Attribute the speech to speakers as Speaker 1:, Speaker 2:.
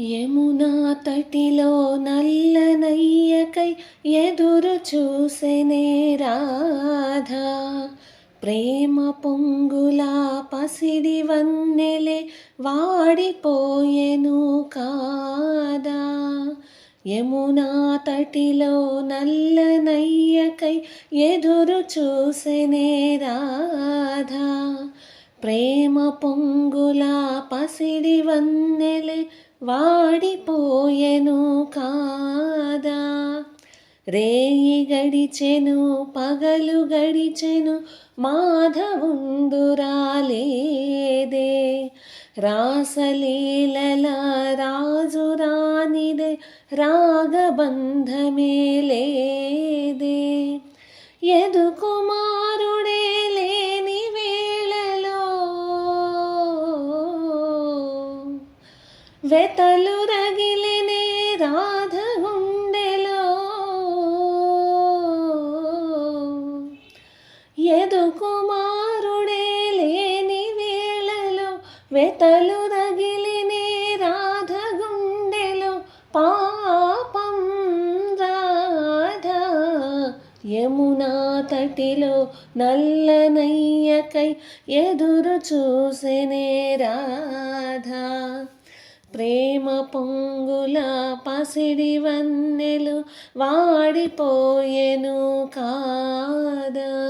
Speaker 1: యమునా తటిలో నల్లనయ్యకై ఎదురు చూసెనే రాధా. ప్రేమ పొంగులా పసిడి వన్నెలే వాడిపోయెను కాదా. యమునా తటిలో నల్లనయ్యకై ఎదురు చూసెనే రాధా. ప్రేమ పొంగులా పసిడి వన్నెలే వాడిపోయెను కాదా? రేయి గడిచెను పగలు గడిచెను మాధవుందురాలేదే రాసలీలల రాజు రానిదే రాగబంధమే లేదే? యదు వెతలు రగిలినే రాధ గుండెలో ఎదు కుమారుడే లేని వేళలో వెతలు రగిలినే రాధ గుండెలో పాపం రాధ యమునా తటిలో నల్లనయ్యకై ఎదురు చూసెనే రాధా. ప్రేమ పొంగుల పసిడి వన్నెలు వాడిపోయెను కాదా?